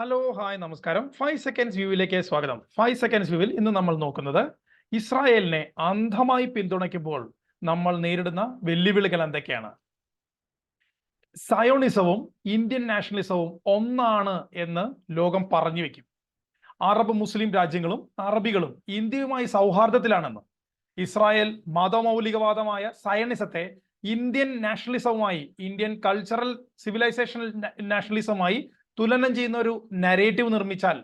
Hello hi നമസ്കാരം. Five seconds വ്യൂവിലേക്ക് സ്വാഗതം. ഫൈവ് സെക്കൻഡ്സ് വ്യൂവിൽ ഇന്ന് നമ്മൾ നോക്കുന്നത് ഇസ്രായേലിനെ അന്ധമായി പിന്തുണയ്ക്കുമ്പോൾ നമ്മൾ നേരിടുന്ന വെല്ലുവിളികൾ എന്തൊക്കെയാണ്? സയോണിസവും ഇന്ത്യൻ നാഷണലിസവും ഒന്നാണ് എന്ന് ലോകം പറഞ്ഞു വെക്കും. അറബ് മുസ്ലിം രാജ്യങ്ങളും അറബികളും ഇന്ത്യയുമായി സൗഹാർദ്ദത്തിലാണെന്ന് ഇസ്രായേൽ മതമൗലികവാദമായ സയണിസത്തെ ഇന്ത്യൻ നാഷണലിസവുമായി ഇന്ത്യൻ കൾച്ചറൽ സിവിലൈസേഷൻ നാഷണലിസവുമായി തുലനം ചെയ്യുന്ന ഒരു നരേറ്റീവ് നിർമ്മിച്ചാൽ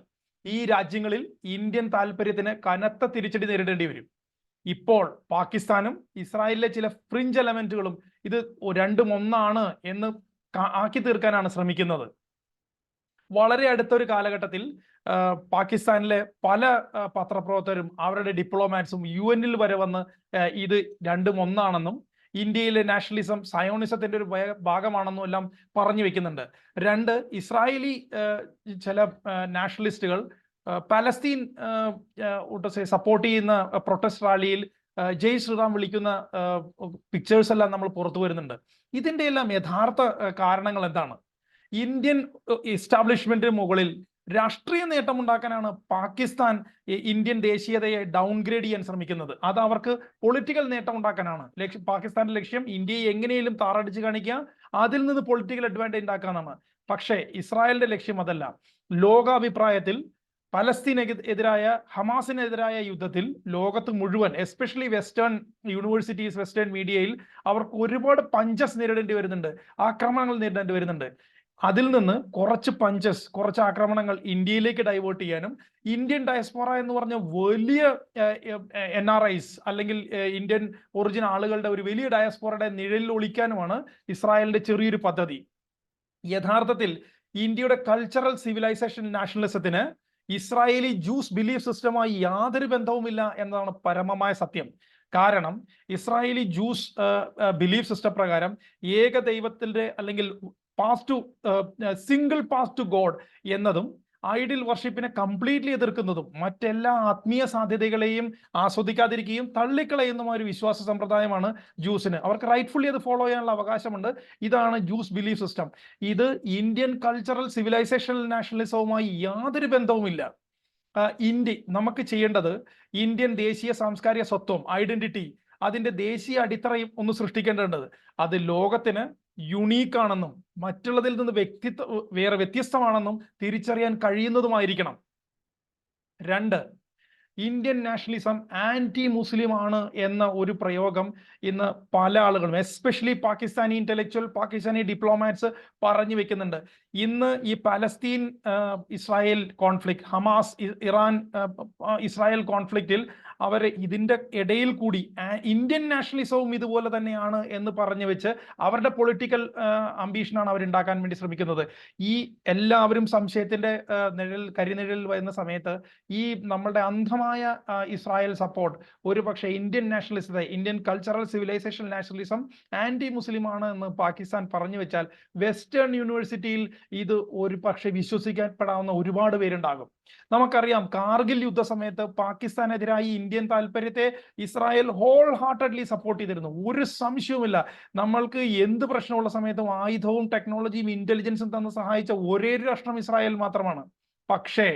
ഈ രാജ്യങ്ങളിൽ ഇന്ത്യൻ താല്പര്യത്തിന് കനത്ത തിരിച്ചടി നേരിടേണ്ടി വരും. ഇപ്പോൾ പാകിസ്ഥാനും ഇസ്രായേലിലെ ചില ഫ്രിഞ്ച് എലമെന്റുകളും ഇത് രണ്ടും ഒന്നാണ് എന്ന് ആക്കി തീർക്കാനാണ് ശ്രമിക്കുന്നത്. വളരെ അടുത്തൊരു കാലഘട്ടത്തിൽ പാകിസ്ഥാനിലെ പല പത്രപ്രവർത്തകരും അവരുടെ ഡിപ്ലോമാറ്റ്സും യു എനിൽ വരെ വന്ന് ഇത് രണ്ടും ഒന്നാണെന്നും ഇന്ത്യയിലെ നാഷണലിസം സയോണിസത്തിന്റെ ഒരു ഭാഗമാണെന്നും എല്ലാം പറഞ്ഞു വെക്കുന്നുണ്ട്. രണ്ട് ഇസ്രായേലി ചില നാഷണലിസ്റ്റുകൾ പലസ്തീൻ സപ്പോർട്ട് ചെയ്യുന്ന പ്രൊട്ടസ്റ്റ് റാലിയിൽ ജയ് ശ്രീറാം വിളിക്കുന്ന പിക്ചേഴ്സ് എല്ലാം നമ്മൾ പുറത്തു വരുന്നുണ്ട്. ഇതിന്റെ എല്ലാം യഥാർത്ഥ കാരണങ്ങൾ എന്താണ്? ഇന്ത്യൻ എസ്റ്റാബ്ലിഷ്മെന്റിന് മുകളിൽ രാഷ്ട്രീയ നേട്ടമുണ്ടാക്കാനാണ് പാകിസ്ഥാൻ ഇന്ത്യൻ ദേശീയതയെ ഡൗൺഗ്രേഡ് ചെയ്യാൻ ശ്രമിക്കുന്നത്. അത് അവർക്ക് പൊളിറ്റിക്കൽ നേട്ടം ഉണ്ടാക്കാനാണ് ലക്ഷ്യം പാകിസ്ഥാന്റെ ലക്ഷ്യം ഇന്ത്യയെ എങ്ങനെയും താറടിച്ച് കാണിക്കുക അതിൽ നിന്ന് പൊളിറ്റിക്കൽ അഡ്വാന്റേജ് ഉണ്ടാക്കാനാണ്. പക്ഷേ ഇസ്രായേലിന്റെ ലക്ഷ്യം അതല്ല. ലോകാഭിപ്രായത്തിൽ പലസ്തീന് എതിരായ ഹമാസിനെതിരായ യുദ്ധത്തിൽ ലോകത്ത് മുഴുവൻ എസ്പെഷ്യലി വെസ്റ്റേൺ യൂണിവേഴ്സിറ്റീസ് വെസ്റ്റേൺ മീഡിയയിൽ അവർക്ക് ഒരുപാട് പഞ്ചസ് നേരിടേണ്ടി വരുന്നുണ്ട്. ആക്രമണങ്ങൾ നേരിടേണ്ടി വരുന്നുണ്ട്. അതിൽ നിന്ന് കുറച്ച് പഞ്ചസ് കുറച്ച് ആക്രമണങ്ങൾ ഇന്ത്യയിലേക്ക് ഡൈവേർട്ട് ചെയ്യാനും ഇന്ത്യൻ ഡയസ്പോറ എന്ന് പറഞ്ഞ വലിയ എൻ ആർ ഐസ് അല്ലെങ്കിൽ ഇന്ത്യൻ ഒറിജിൻ ആളുകളുടെ ഒരു വലിയ ഡയസ്പോറയുടെ നിഴലിൽ ഒളിക്കാനുമാണ് ഇസ്രായേലിന്റെ ചെറിയൊരു പദ്ധതി. യഥാർത്ഥത്തിൽ ഇന്ത്യയുടെ കൾച്ചറൽ സിവിലൈസേഷൻ നാഷണലിസത്തിന് ഇസ്രായേലി ജൂസ് ബിലീഫ് സിസ്റ്റമായി യാതൊരു ബന്ധവുമില്ല എന്നതാണ് പരമമായ സത്യം. കാരണം ഇസ്രായേലി ജൂസ് ബിലീഫ് സിസ്റ്റം പ്രകാരം ഏക ദൈവത്തിന്റെ അല്ലെങ്കിൽ path to single path to god എന്നതും ഐഡിൽ വർഷിപ്പിനെ കംപ്ലീറ്റ്ലി എതിർക്കുന്നതും മറ്റെല്ലാ ആത്മീയ സാധ്യതകളെയും ആസ്വദിക്കാതിരിക്കുകയും തള്ളിക്കളയുന്ന ഒരു വിശ്വാസ സമ്പ്രദായമാണ് ജ്യൂസിന് അവർക്ക് റൈറ്റ്ഫുള്ളി അത് ഫോളോ ചെയ്യാനുള്ള അവകാശമുണ്ട്. ഇതാണ് ജ്യൂസ് ബിലീഫ് സിസ്റ്റം ഇത് ഇന്ത്യൻ കൾച്ചറൽ സിവിലൈസേഷൻ നാഷണലിസവുമായി യാതൊരു ബന്ധവുമില്ല. ഇന്ത്യ നമുക്ക് ചെയ്യേണ്ടത് ഇന്ത്യൻ ദേശീയ സാംസ്കാരിക സ്വത്വം ഐഡന്റിറ്റി അതിന്റെ ദേശീയ അടിത്തറയും ഒന്ന് സൃഷ്ടിക്കേണ്ടത് അത് ലോകത്തിന് യുണീക്ക് ആണെന്നും മറ്റുള്ളതിൽ നിന്ന് വ്യക്തിത്വ വേറെ വ്യത്യസ്തമാണെന്നും തിരിച്ചറിയാൻ കഴിയുന്നതുമായിരിക്കണം. രണ്ട് ഇന്ത്യൻ നാഷണലിസം ആന്റി മുസ്ലിം ആണ് എന്ന ഒരു പ്രയോഗം ഇന്ന് പല ആളുകളും especially Pakistani intellectual Pakistani diplomats പറഞ്ഞു വെക്കുന്നുണ്ട്. ഇന്ന് ഈ Palestine Israel conflict Hamas Iran Israel കോൺഫ്ലിക്റ്റിൽ അവർ ഇതിന്റെ ഇടയിൽ കൂടി ഇന്ത്യൻ നാഷണലിസവും ഇതുപോലെ തന്നെയാണ് എന്ന് പറഞ്ഞു വെച്ച് അവരുടെ പൊളിറ്റിക്കൽ അംബീഷനാണ് അവരുണ്ടാക്കാൻ വേണ്ടി ശ്രമിക്കുന്നത്. ഈ എല്ലാവരും സംശയത്തിന്റെ നിഴൽ കരിനിഴൽ വരുന്ന സമയത്ത് ഈ നമ്മളുടെ അന്ധമായ ഇസ്രായേൽ സപ്പോർട്ട് ഒരു പക്ഷേ Indian നാഷണലിസത്തെ Indian cultural civilization nationalism anti Muslim ആണ് എന്ന് പാകിസ്ഥാൻ പറഞ്ഞു വെച്ചാൽ വെസ്റ്റേൺ യൂണിവേഴ്സിറ്റിയിൽ ഇത് ഒരു പക്ഷേ വിശ്വസിക്കപ്പെടാവുന്ന ഒരുപാട് പേരുണ്ടാകും. നമുക്കറിയാം കാർഗിൽ യുദ്ധ സമയത്ത് പാകിസ്ഥാനെതിരായി ഇന്ത്യൻ താല്പര്യത്തെ ഇസ്രായേൽ ഹോൾ ഹാർട്ടഡ്ലി സപ്പോർട്ട് ചെയ്തിരുന്നു. ഒരു സംശയവുമില്ല. നമ്മൾക്ക് എന്ത് പ്രശ്നമുള്ള സമയത്തും ആയുധവും ടെക്നോളജിയും ഇന്റലിജൻസും തന്ന് സഹായിച്ച ഒരേ രാഷ്ട്രം ഇസ്രായേൽ മാത്രമാണ്. പക്ഷേ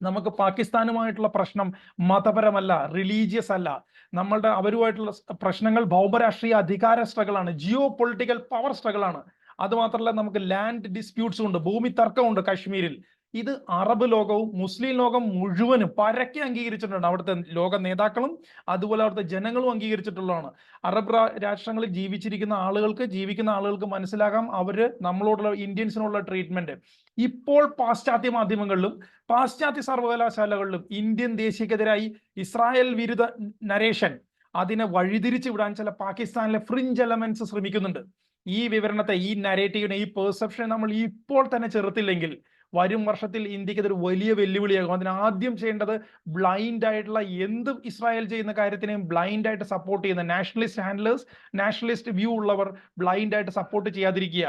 നമുക്ക് പാകിസ്ഥാനുമായിട്ടുള്ള പ്രശ്നം മതപരമല്ല റിലീജിയസ് അല്ല. നമ്മളുടെ അവരുമായിട്ടുള്ള പ്രശ്നങ്ങൾ ഭൗമരാഷ്ട്രീയ അധികാര സ്ട്രഗിളാണ് ജിയോ പൊളിറ്റിക്കൽ പവർ സ്ട്രഗിളാണ് അതുമാത്രമല്ല നമുക്ക് ലാൻഡ് ഡിസ്പ്യൂട്ട്സും ഉണ്ട് ഭൂമി തർക്കമുണ്ട് കാശ്മീരിൽ. ഇത് അറബ് ലോകവും മുസ്ലിം ലോകം മുഴുവനും പരക്കെ അംഗീകരിച്ചിട്ടുണ്ട്. അവിടുത്തെ ലോക നേതാക്കളും അതുപോലെ അവിടുത്തെ ജനങ്ങളും അംഗീകരിച്ചിട്ടുള്ളതാണ്. അറബ് രാഷ്ട്രങ്ങളിൽ ജീവിച്ചിരിക്കുന്ന ആളുകൾക്ക് ജീവിക്കുന്ന ആളുകൾക്ക് മനസ്സിലാകാം അവർ നമ്മളോടുള്ള ഇന്ത്യൻസിനുള്ള ട്രീറ്റ്മെന്റ് ഇപ്പോൾ പാശ്ചാത്യ മാധ്യമങ്ങളിലും പാശ്ചാത്യ സർവകലാശാലകളിലും ഇന്ത്യൻ ദേശീയക്കെതിരായി ഇസ്രായേൽ വിരുദ്ധ നരേഷൻ അതിനെ വഴിതിരിച്ചു വിടാൻ ചില പാകിസ്ഥാനിലെ ഫ്രിഞ്ച് എലമെന്റ്സ് ശ്രമിക്കുന്നുണ്ട്. ഈ വിവരണത്തെ ഈ നരേറ്റീവിനെ ഈ പെർസെപ്ഷനെ നമ്മൾ ഇപ്പോൾ തന്നെ ചെറുത്തില്ലെങ്കിൽ വരും വർഷത്തിൽ ഇന്ത്യയ്ക്ക് ഇതൊരു വലിയ വെല്ലുവിളിയാകും. അതിന് ആദ്യം ചെയ്യേണ്ടത് ബ്ലൈൻഡ് ആയിട്ടുള്ള എന്ത് ഇസ്രായേൽ ചെയ്യുന്ന കാര്യത്തിനെയും ബ്ലൈൻഡ് ആയിട്ട് സപ്പോർട്ട് ചെയ്യുന്ന നാഷണലിസ്റ്റ് ഹാൻഡ്ലേഴ്സ് നാഷണലിസ്റ്റ് വ്യൂ ഉള്ളവർ ബ്ലൈൻഡ് ആയിട്ട് സപ്പോർട്ട് ചെയ്യാതിരിക്കുക.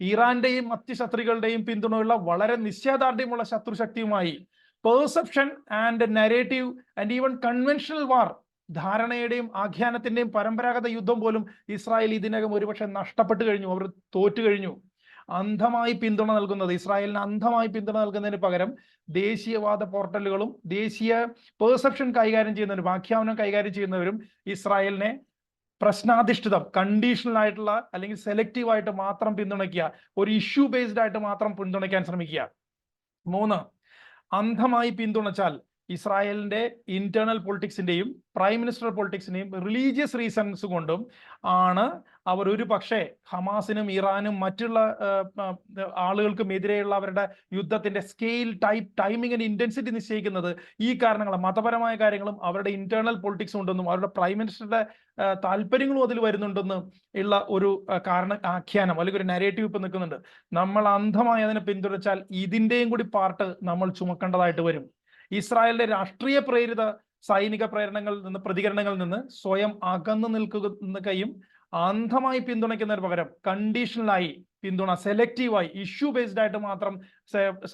ഇറാന്റെയും മറ്റ് ശത്രുക്കളുടെയും പിന്തുണയുള്ള വളരെ നിശ്ചയദാർഢ്യമുള്ള ശത്രുശക്തിയുമായി perception and narrative and even conventional war ധാരണയുടെയും ആഖ്യാനത്തിന്റെയും പരമ്പരാഗത യുദ്ധം പോലും ഇസ്രായേൽ ഇതിനകം ഒരുപക്ഷെ നഷ്ടപ്പെട്ടു കഴിഞ്ഞു അവർ തോറ്റു കഴിഞ്ഞു അന്ധമായി പിന്തുണ നൽകുന്നത് ഇസ്രായേലിന് അന്ധമായി പിന്തുണ നൽകുന്നതിന് പകരം ദേശീയവാദ പോർട്ടലുകളും ദേശീയ പെർസെപ്ഷൻ കൈകാര്യം ചെയ്യുന്നവരും ആഖ്യാപനം കൈകാര്യം ചെയ്യുന്നവരും ഇസ്രായേലിനെ പ്രശ്നാധിഷ്ഠിതം കണ്ടീഷണൽ ആയിട്ടുള്ള അല്ലെങ്കിൽ സെലക്റ്റീവ് ആയിട്ട് മാത്രം പിന്തുണയ്ക്കുക ഒരു ഇഷ്യൂ ബേസ്ഡ് ആയിട്ട് മാത്രം പിന്തുണയ്ക്കാൻ ശ്രമിക്കുക. മൂന്ന് അന്ധമായി പിന്തുണച്ചാൽ ഇസ്രായേലിന്റെ ഇന്റേണൽ പൊളിറ്റിക്സിന്റെയും പ്രൈം മിനിസ്റ്റർ പൊളിറ്റിക്സിന്റെയും റിലീജിയസ് റീസൺസ് കൊണ്ടും ആണ് അവർ ഒരു പക്ഷേ ഹമാസിനും ഇറാനും മറ്റുള്ള ആളുകൾക്കും എതിരെയുള്ള അവരുടെ യുദ്ധത്തിന്റെ scale type timing and intensity നിശ്ചയിക്കുന്നത് ഈ കാരണങ്ങൾ മതപരമായ കാര്യങ്ങളും അവരുടെ ഇന്റേണൽ പൊളിറ്റിക്സ് ഉണ്ടെന്നും അവരുടെ പ്രൈം മിനിസ്റ്ററുടെ താല്പര്യങ്ങളും അതിൽ വരുന്നുണ്ടെന്ന് ഉള്ള ഒരു കാരണ ആഖ്യാനം അല്ലെങ്കിൽ ഒരു നരേറ്റീവ് ഇപ്പൊ നിൽക്കുന്നുണ്ട്. നമ്മൾ അന്ധമായി അതിനെ പിന്തുടച്ചാൽ ഇതിന്റെയും കൂടി പാർട്ട് നമ്മൾ ചുമക്കേണ്ടതായിട്ട് വരും. ഇസ്രായേലിന്റെ രാഷ്ട്രീയ പ്രേരിത സൈനിക പ്രേരണങ്ങളിൽ നിന്ന് പ്രതികരണങ്ങളിൽ നിന്ന് സ്വയം അകന്നു നിൽക്കുകയും അന്ധമായി പിന്തുണയ്ക്കുന്നതിന് പകരം കണ്ടീഷണലായി പിന്തുണ സെലക്റ്റീവായി ഇഷ്യൂ ബേസ്ഡ് ആയിട്ട് മാത്രം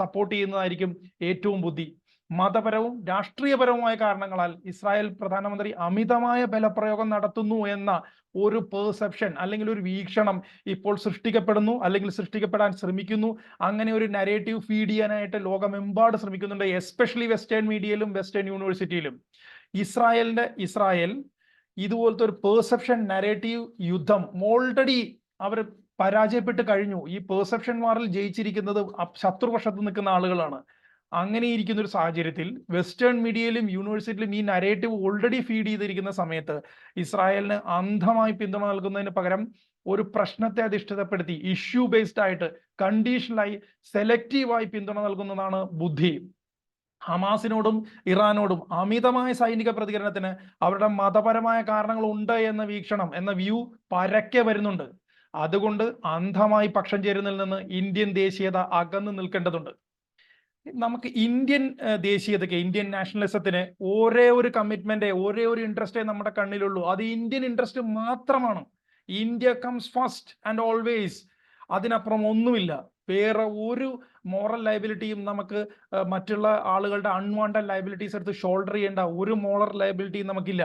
സപ്പോർട്ട് ചെയ്യുന്നതായിരിക്കും ഏറ്റവും ബുദ്ധി. മതപരവും രാഷ്ട്രീയപരവുമായ കാരണങ്ങളാൽ ഇസ്രായേൽ പ്രധാനമന്ത്രി അമിതമായ ബലപ്രയോഗം നടത്തുന്നു എന്ന ഒരു പെർസെപ്ഷൻ അല്ലെങ്കിൽ ഒരു വീക്ഷണം ഇപ്പോൾ സൃഷ്ടിക്കപ്പെടുന്നു അല്ലെങ്കിൽ സൃഷ്ടിക്കപ്പെടാൻ ശ്രമിക്കുന്നു. അങ്ങനെ ഒരു നരേറ്റീവ് ഫീഡ് ചെയ്യാനായിട്ട് ലോകമെമ്പാട് ശ്രമിക്കുന്നുണ്ട് എസ്പെഷ്യലി വെസ്റ്റേൺ മീഡിയയിലും വെസ്റ്റേൺ യൂണിവേഴ്സിറ്റിയിലും ഇസ്രായേലിന്റെ ഇസ്രായേൽ ഇതുപോലത്തെ ഒരു പെർസെപ്ഷൻ നരേറ്റീവ് യുദ്ധം ഓൾറെഡി അവർ പരാജയപ്പെട്ട് കഴിഞ്ഞു. ഈ പെർസെപ്ഷൻ വാറിൽ ജയിച്ചിരിക്കുന്നത് ശത്രുപക്ഷത്ത് നിൽക്കുന്ന ആളുകളാണ്. അങ്ങനെ ഇരിക്കുന്ന ഒരു സാഹചര്യത്തിൽ വെസ്റ്റേൺ മീഡിയയിലും യൂണിവേഴ്സിറ്റിയിലും ഈ നരേറ്റീവ് ഓൾറെഡി ഫീഡ് ചെയ്തിരിക്കുന്ന സമയത്ത് ഇസ്രായേലിന് അന്ധമായി പിന്തുണ നൽകുന്നതിന് പകരം ഒരു പ്രശ്നത്തെ അധിഷ്ഠിതപ്പെടുത്തി ഇഷ്യൂ ബേസ്ഡ് ആയിട്ട് കണ്ടീഷണലായി സെലക്റ്റീവായി പിന്തുണ നൽകുന്നതാണ് ബുദ്ധി. ഹമാസിനോടും ഇറാനോടും അമിതമായ സൈനിക പ്രതികരണത്തിന് അവരുടെ മതപരമായ കാരണങ്ങൾ ഉണ്ട് എന്ന വീക്ഷണം എന്ന വ്യൂ പരക്കെ വരുന്നുണ്ട്. അതുകൊണ്ട് അന്ധമായി പക്ഷം ചേരുന്നതിൽ നിന്ന് ഇന്ത്യൻ ദേശീയത അകന്നു നിൽക്കേണ്ടതുണ്ട്. നമുക്ക് ഇന്ത്യൻ ദേശീയതയ്ക്ക് ഇന്ത്യൻ നാഷണലിസത്തിന് ഒരേ ഒരു കമ്മിറ്റ്മെന്റ് ഒരേ ഒരു ഇൻട്രസ്റ്റേ നമ്മുടെ കണ്ണിലുള്ളൂ. അത് ഇന്ത്യൻ ഇൻട്രസ്റ്റ് മാത്രമാണ്. India comes first and always അതിനപ്പുറം ഒന്നുമില്ല. വേറെ ഒരു മോറൽ ലയബിലിറ്റിയും നമുക്ക് മറ്റുള്ള ആളുകളുടെ അൺവാണ്ടഡ് ലയബിലിറ്റീസ് എടുത്ത് ഷോൾഡർ ചെയ്യേണ്ട ഒരു മോറൽ ലയബിലിറ്റിയും നമുക്കില്ല.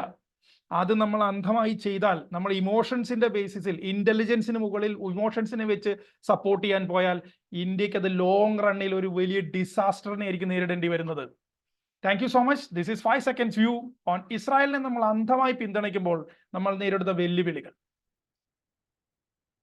അത് നമ്മൾ അന്ധമായി ചെയ്താൽ നമ്മൾ ഇമോഷൻസിന്റെ ബേസിസിൽ ഇന്റലിജൻസിന് മുകളിൽ ഇമോഷൻസിനെ വെച്ച് സപ്പോർട്ട് ചെയ്യാൻ പോയാൽ ഇന്ത്യയ്ക്ക് അത് ലോങ് റണ്ണിൽ ഒരു വലിയ ഡിസാസ്റ്ററിനെ ആയിരിക്കും നേരിടേണ്ടി വരുന്നത്. Thank you so much this is five seconds view on ഇസ്രായേലിനെ നമ്മൾ അന്ധമായി പിന്തുണയ്ക്കുമ്പോൾ നമ്മൾ നേരിടുന്ന വെല്ലുവിളികൾ.